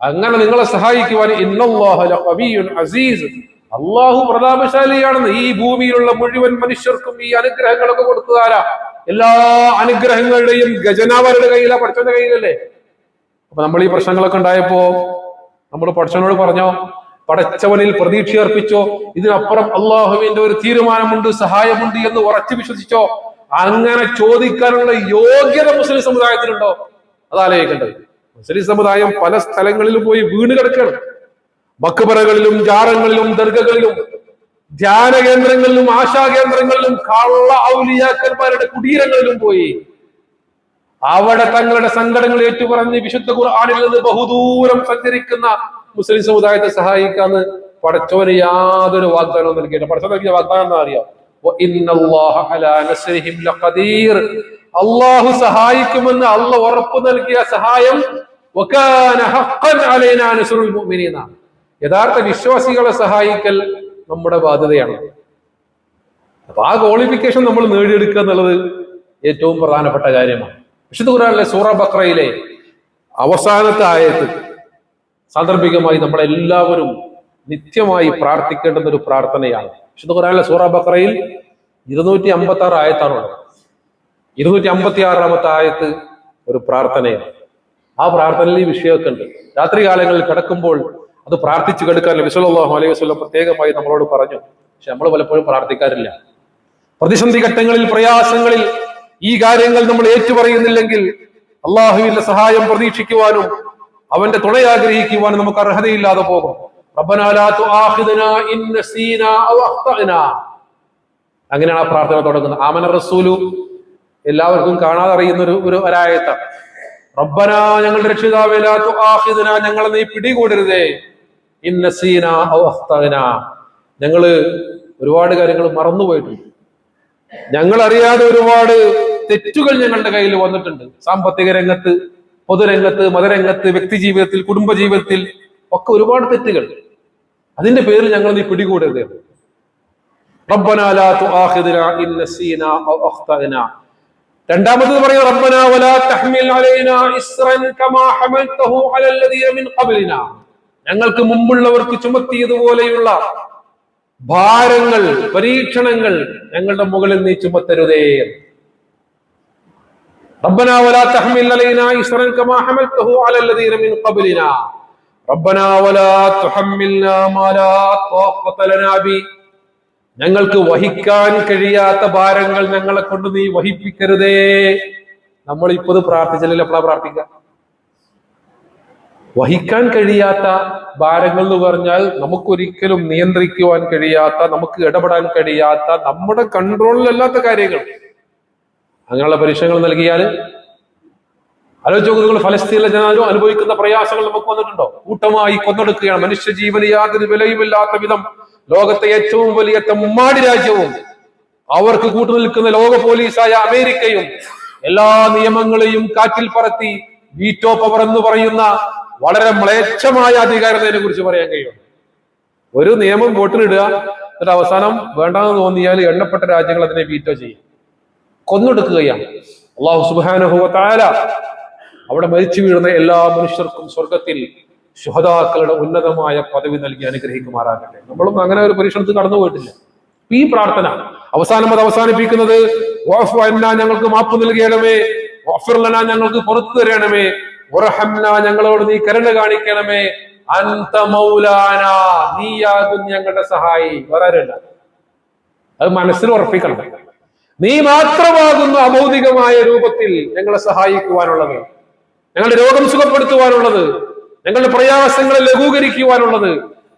അങ്ങനെ നിങ്ങളെ സഹായിക്കുവാൻ അസീസ്. അള്ളാഹു പ്രതാപശാലിയാണെന്ന് ഈ ഭൂമിയിലുള്ള മുഴുവൻ മനുഷ്യർക്കും ഈ അനുഗ്രഹങ്ങളൊക്കെ കൊടുത്തതാരാ എല്ലാ അനുഗ്രഹങ്ങളുടെയും ഗജനാവരുടെ കയ്യിലാ പഠിച്ചവന്റെ കയ്യിലല്ലേ? അപ്പൊ നമ്മൾ ഈ പ്രശ്നങ്ങളൊക്കെ ഉണ്ടായപ്പോ നമ്മൾ പഠിച്ചവനോട് പറഞ്ഞോ? പടച്ചവനിൽ പ്രതീക്ഷ അർപ്പിച്ചോ? ഇതിനപ്പുറം അള്ളാഹുവിന്റെ ഒരു തീരുമാനമുണ്ട് സഹായമുണ്ട് എന്ന് ഉറച്ചു വിശ്വസിച്ചോ? അങ്ങനെ ചോദിക്കാനുള്ള യോഗ്യത മുസ്ലിം സമുദായത്തിനുണ്ടോ? അതാലോചിക്കേണ്ടത് മുസ്ലിം സമുദായം പല സ്ഥലങ്ങളിലും പോയി വീണ് കിടക്കണം മക്ബറകളിലും ജാറങ്ങളിലും ദർഗകളിലും ധ്യാന കേന്ദ്രങ്ങളിലും ആശാ കേന്ദ്രങ്ങളിലും കള്ള ഔലിയാക്കന്മാരുടെ കുടീരങ്ങളിലും പോയി. അവിടെ തങ്ങളുടെ സങ്കടങ്ങൾ ഏറ്റുപറഞ്ഞ് വിശുദ്ധ ഖുർആാനിൽ നിന്ന് ബഹുദൂരം സഞ്ചരിക്കുന്ന മുസ്ലിം സമുദായത്തെ സഹായിക്കാന്ന് പടച്ചോന് യാതൊരു വാഗ്ദാനവും നൽകിയില്ല പടച്ചോൻ നൽകിയ വാഗ്ദാനം എന്താ അറിയാം? അള്ളാഹു സഹായിക്കുമെന്ന് അള്ള ഉറപ്പ് നൽകിയ സഹായം. യഥാർത്ഥ വിശ്വാസികളെ സഹായിക്കൽ നമ്മുടെ ബാധ്യതയാണ്. അപ്പൊ ആ ക്വാളിഫിക്കേഷൻ നമ്മൾ നേടിയെടുക്കുക എന്നുള്ളത് ഏറ്റവും പ്രധാനപ്പെട്ട കാര്യമാണ്. വിശുദ്ധ ഖുറാനിലെ സൂറ ബക്രയിലെ അവസാനത്തെ ആയത്ത് സാന്ദർഭികമായി നമ്മളെല്ലാവരും നിത്യമായി പ്രാർത്ഥിക്കേണ്ടുന്ന ഒരു പ്രാർത്ഥനയാണ്. വിശുദ്ധ ഖുർആനിലെ സൂറ ബക്രയിൽ ഇരുന്നൂറ്റി അമ്പത്തി ആറ് ആയത്താണുള്ളത്. ഇരുന്നൂറ്റി അമ്പത്തി ആറാമത്തെ ആയത്ത് ഒരു പ്രാർത്ഥനയാണ്. ആ പ്രാർത്ഥനയിൽ ഈ വിഷയമൊക്കെ ഉണ്ട്. രാത്രി കാലങ്ങളിൽ കിടക്കുമ്പോൾ അത് പ്രാർത്ഥിച്ചു കിടക്കാൻ സല്ലല്ലാഹു അലൈഹി വസ്ലം പ്രത്യേകമായി നമ്മളോട് പറഞ്ഞു. പക്ഷെ നമ്മൾ പലപ്പോഴും പ്രാർത്ഥിക്കാറില്ല. പ്രതിസന്ധി ഘട്ടങ്ങളിൽ പ്രയാസങ്ങളിൽ ഈ കാര്യങ്ങൾ നമ്മൾ ഏറ്റുപറയുന്നില്ലെങ്കിൽ അള്ളാഹുവിന്റെ സഹായം പ്രതീക്ഷിക്കുവാനും അവന്റെ തുണ ആഗ്രഹിക്കുവാൻ നമുക്ക് അർഹതയില്ലാതെ പോകും. അങ്ങനെയാണ് ആ പ്രാർത്ഥന തുടങ്ങുന്നത്. ആമന റസൂലു. എല്ലാവർക്കും കാണാതെ അറിയുന്ന ഒരു ഒരു ഒരായത്താണ് റബ്ബന ഞങ്ങളുടെ രക്ഷിതാവേലാത്തു ആഹിദന ഞങ്ങളെ നീ പിടികൂടരുതേ. ഇന്നസീന ഔഹ്തന. ഞങ്ങൾ ഒരുപാട് കാര്യങ്ങൾ മറന്നുപോയിട്ടുണ്ട് ഞങ്ങൾ അറിയാതെ ഒരുപാട് തെറ്റുകൾ ഞങ്ങളുടെ കയ്യിൽ വന്നിട്ടുണ്ട്. സാമ്പത്തിക രംഗത്ത് പൊതുരംഗത്ത് മതരംഗത്ത് വ്യക്തി ജീവിതത്തിൽ കുടുംബ ജീവിതത്തിൽ ഒക്കെ ഒരുപാട് തെറ്റുകൾ. അതിന്റെ പേരിൽ ഞങ്ങൾ നീ പിടികൂടരുത്. ഖബ്ലിനാ. ഞങ്ങൾക്ക് മുമ്പുള്ളവർക്ക് ചുമത്തിയതുപോലെയുള്ള ഭാരങ്ങൾ പരീക്ഷണങ്ങൾ ഞങ്ങളുടെ മുകളിൽ നീ ചുമത്തരുതേ ربنا ولا تحمل علينا إصرا كما حملته على الذين من قبلنا ربنا ولا تحملنا ما لا طاقة لنا به ഞങ്ങൾക്ക് വഹിക്കാൻ കഴിയാത്ത ഭാരങ്ങൾ ഞങ്ങളെ കൊണ്ട് നീ വഹിപ്പിക്കരുതേ നമ്മൾ ഇപ്പത് പ്രാർത്ഥിച്ചില്ലല്ലോ എപ്പോഴാ പ്രാർത്ഥിക്കുക വഹിക്കാൻ കഴിയാത്ത ഭാരങ്ങൾ എന്ന് പറഞ്ഞാൽ നമുക്കൊരിക്കലും നിയന്ത്രിക്കുവാൻ കഴിയാത്ത നമുക്ക് ഇടപെടാൻ കഴിയാത്ത നമ്മുടെ കൺട്രോളിലല്ലാത്ത കാര്യങ്ങൾ അങ്ങനെയുള്ള പരീക്ഷകൾ നൽകിയാൽ ആലോചിച്ച് നിങ്ങൾ ഫലസ്തീനിലെ ജനാലും അനുഭവിക്കുന്ന പ്രയാസങ്ങൾ നമുക്ക് വന്നിട്ടുണ്ടോ? കൂട്ടമായി കൊന്നെടുക്കുകയാണ്. മനുഷ്യജീവന് യാതൊരു വിലയുമില്ലാത്ത വിധം ലോകത്തെ ഏറ്റവും വലിയ തെമ്മാടി രാജ്യവും അവർക്ക് കൂട്ടുനിൽക്കുന്ന ലോക പോലീസായ അമേരിക്കയും എല്ലാ നിയമങ്ങളെയും കാറ്റിൽ പറത്തി വീറ്റോ പവർ എന്ന് പറയുന്ന വളരെ മ്ലേച്ഛമായ അധികാരത്തെ കുറിച്ച് പറയാൻ കഴിയും ഒരു നിയമം വോട്ടിനിടുക എന്നിട്ട് അവസാനം വേണ്ടെന്ന് തോന്നിയാൽ എണ്ണപ്പെട്ട രാജ്യങ്ങൾ അതിനെ വീറ്റോ ചെയ്യും. കൊന്നെടുക്കുകയാണ്. അള്ളാഹു സുബാനുഭവത്തായ അവിടെ മരിച്ചു വീഴുന്ന എല്ലാ മനുഷ്യർക്കും സ്വർഗത്തിൽ ശുഹതാക്കളുടെ ഉന്നതമായ പദവി നൽകി അനുഗ്രഹിക്കുമാറാകട്ടെ. നമ്മളും അങ്ങനെ ഒരു പരീക്ഷണത്തിൽ കടന്നു പോയിട്ടില്ല. ഈ പ്രാർത്ഥന അവസാനം അത് അവസാനിപ്പിക്കുന്നത് "വഅഫു അന്നാ ഞങ്ങൾക്ക് മാപ്പ് നൽകണമേ വഅഫിർ ഞങ്ങൾക്ക് പുറത്തു തരണമേ ഉറഹംന ഞങ്ങളോട് നീ കരുണ കാണിക്കണമേ അന്ത മൗലാന നീയാകും ഞങ്ങളുടെ സഹായി. വരാറില്ല അത് മനസ്സിൽ ഉറപ്പിക്കണം. നീ മാത്രമാകുന്നു അഭൗതികമായ രൂപത്തിൽ ഞങ്ങളെ സഹായിക്കുവാനുള്ളത്. ഞങ്ങളുടെ രോഗം സുഖപ്പെടുത്തുവാനുള്ളത്. ഞങ്ങളുടെ പ്രയാസങ്ങളെ ലഘൂകരിക്കുവാനുള്ളത്.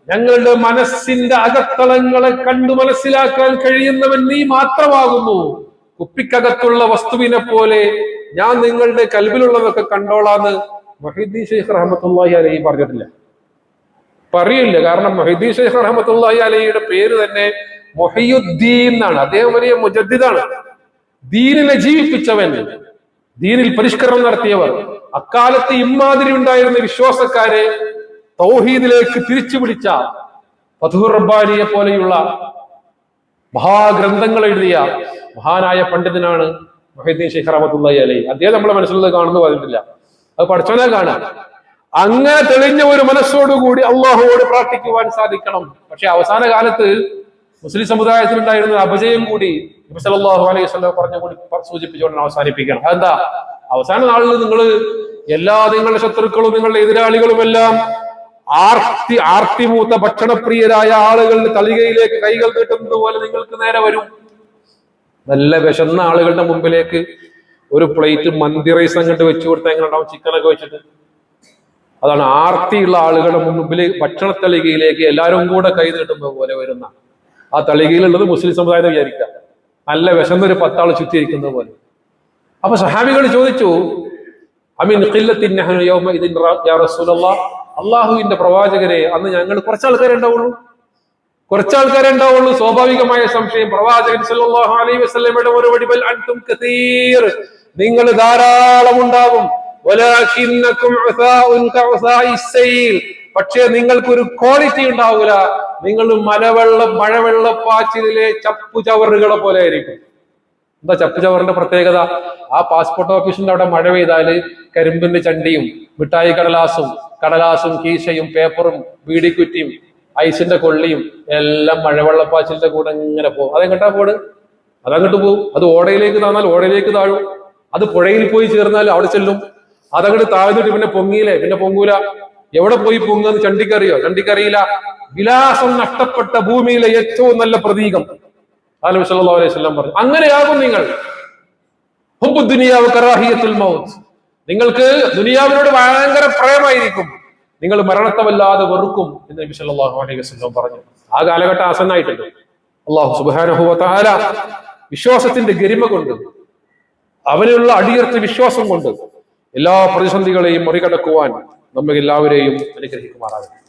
ഞങ്ങളുടെ മനസ്സിന്റെ അകത്തളങ്ങളെ കണ്ടു മനസ്സിലാക്കാൻ കഴിയുന്നവൻ നീ മാത്രമാകുന്നു. കുപ്പിക്കകത്തുള്ള വസ്തുവിനെ പോലെ ഞാൻ നിങ്ങളുടെ കൽവിലുള്ളതൊക്കെ കണ്ടോളാന്ന് മൊഹീദ്ദീൻ ഷെയ്ഖ് റഹമത്തുല്ലാഹി അലൈഹി പറഞ്ഞിട്ടില്ല. പറയില്ല. കാരണം മൊഹീദ്ദീൻ ഷെയ്ഖ് റഹമത്തുല്ലാഹി അലൈയുടെ പേര് തന്നെ മൊഹിയുദ്ദീൻ എന്നാണ്. അദ്ദേഹം വലിയ മുജദ്ദിദാണ്. ദീനിനെ ജീവിപ്പിച്ചവൻ. ദീനിൽ പരിഷ്കരണം നടത്തിയവർ. അക്കാലത്ത് ഇമ്മാതിരി ഉണ്ടായിരുന്ന വിശ്വാസക്കാരെ തൗഹീദിലേക്ക് തിരിച്ചു പിടിച്ച ഫതുഹുർ റബ്ബാനിയെ പോലെയുള്ള മഹാഗ്രന്ഥങ്ങൾ എഴുതിയ മഹാനായ പണ്ഡിതനാണ് മൊഹീദ്ദീൻ ഷെയ്ഖ് റഹമത്തുള്ളി അലൈ അദ്ദേഹം നമ്മളെ മനസ്സിലുള്ളത് കാണുന്നു പറഞ്ഞിട്ടില്ല. അത് പഠിച്ചോനെ കാണാം. അങ്ങനെ തെളിഞ്ഞ ഒരു മനസ്സോടുകൂടി അള്ളാഹുവോട് പ്രാർത്ഥിക്കുവാൻ സാധിക്കണം. പക്ഷെ അവസാന കാലത്ത് മുസ്ലിം സമുദായത്തിലുണ്ടായിരുന്ന അപജയം കൂടി നബി സല്ലല്ലാഹു അലൈഹി വസല്ലം പറഞ്ഞ കൂടി സൂചിപ്പിച്ചുകൊണ്ട് അവസാനിപ്പിക്കണം. അതെന്താ? അവസാന നാളിൽ നിങ്ങൾ എല്ലാ നിങ്ങളുടെ ശത്രുക്കളും നിങ്ങളുടെ എതിരാളികളും എല്ലാം ആർത്തി ആർത്തിമൂത്ത ഭക്ഷണപ്രിയരായ ആളുകളുടെ തളികയിലേക്ക് കൈകൾ നീട്ടുന്നത് പോലെ നിങ്ങൾക്ക് നേരെ വരും. നല്ല വിശന്ന ആളുകളുടെ മുമ്പിലേക്ക് ഒരു പ്ലേറ്റ് മന്തി റൈസ് അങ്ങോട്ട് വെച്ചു കൊടുത്താൽ എങ്ങനെ ഉണ്ടാവും? ചിക്കനൊക്കെ വെച്ചിട്ട്. അതാണ് ആർത്തിയുള്ള ആളുകളുടെ മുമ്പിൽ ഭക്ഷണത്തളികയിലേക്ക് എല്ലാവരും കൂടെ കൈ നീട്ടുന്നത് പോലെ വരുന്ന ആ തളികയിലുള്ളത് മുസ്ലിം സമുദായത്തെ വിചാരിക്കുക. നല്ല വിശന്നൊരു പത്താൾ ചുറ്റിയിരിക്കുന്നത് പോലെ. അപ്പൊ സഹാബികൾ ചോദിച്ചു അമീൻ അള്ളാഹുവിന്റെ പ്രവാചകരെ അന്ന് ഞങ്ങൾ കുറച്ച് ആൾക്കാരെ ഉണ്ടാവുള്ളൂ. കുറച്ച് ആൾക്കാരെ ഉണ്ടാവുള്ളൂ. സ്വാഭാവികമായ സംശയം. പ്രവാചകൻ സല്ലല്ലാഹു അലൈഹി മറുപടി അൻതും കസീർ. നിങ്ങൾ ധാരാളം ഉണ്ടാവും വലാകിന്നകും ഉസാഉൻ പക്ഷേ നിങ്ങൾക്കൊരു ക്വാളിറ്റി ഉണ്ടാവൂല. നിങ്ങൾ മലവെള്ള മഴവെള്ളപ്പാച്ചിലെ ചപ്പു ചവറുകളെ പോലെ ആയിരിക്കും. എന്താ ചപ്പു ചവറിന്റെ പ്രത്യേകത? ആ പാസ്പോർട്ട് ഓഫീസിന്റെ അവിടെ മഴ പെയ്താൽ കരിമ്പിന്റെ ചണ്ടിയും മിഠായി കടലാസും കടലാസും കീശയും പേപ്പറും ബീഡിക്കുറ്റിയും ഐസിന്റെ കൊള്ളിയും എല്ലാം മഴവെള്ളപ്പാച്ചിലിന്റെ കൂടെ ഇങ്ങനെ പോകും. അതെങ്ങട്ടാ പോട് അതങ്ങോട്ട് പോകും. അത് ഓടയിലേക്ക് താന്നാൽ ഓടയിലേക്ക് താഴും. അത് പുഴയിൽ പോയി ചേർന്നാൽ അവിടെ ചെല്ലും. അതങ്ങോട്ട് താഴ്ന്നിട്ട് പിന്നെ പൊങ്ങിയില്ലേ? പിന്നെ പൊങ്ങൂല. എവിടെ പോയി പൊങ്ങുന്നത് ചണ്ടിക്കറിയോ? ചണ്ടിക്കറിയില്ല. വിലാസം നഷ്ടപ്പെട്ട ഭൂമിയിലെ ഏറ്റവും നല്ല പ്രതീകം. അലൈഹി വസല്ലം പറഞ്ഞു. അങ്ങനെയാകും നിങ്ങൾ. ഹുബ്ബു ദുനിയാവ് കറാഹിയത്തുൽ മൗത്ത്. നിങ്ങൾക്ക് ദുനിയാവിനോട് ഭയങ്കര പ്രേമായിരിക്കും. നിങ്ങൾ മരണത്തെ വല്ലാതെ വെറുക്കും എന്ന് നബി സല്ലല്ലാഹു അലൈഹി വസല്ലം പറഞ്ഞു. ആ കാലഘട്ടം ആസന്നായിട്ടുണ്ട്. അള്ളാഹു സുബ്ഹാനഹു വ തആല വിശ്വാസത്തിന്റെ ഗരിമ കൊണ്ട് അവനുള്ള അടിയർത്ത വിശ്വാസം കൊണ്ട് എല്ലാ പ്രതിസന്ധികളെയും മറികടക്കുവാൻ നമ്മെ എല്ലാവരെയും അനുഗ്രഹിക്കുമാറാകട്ടെ.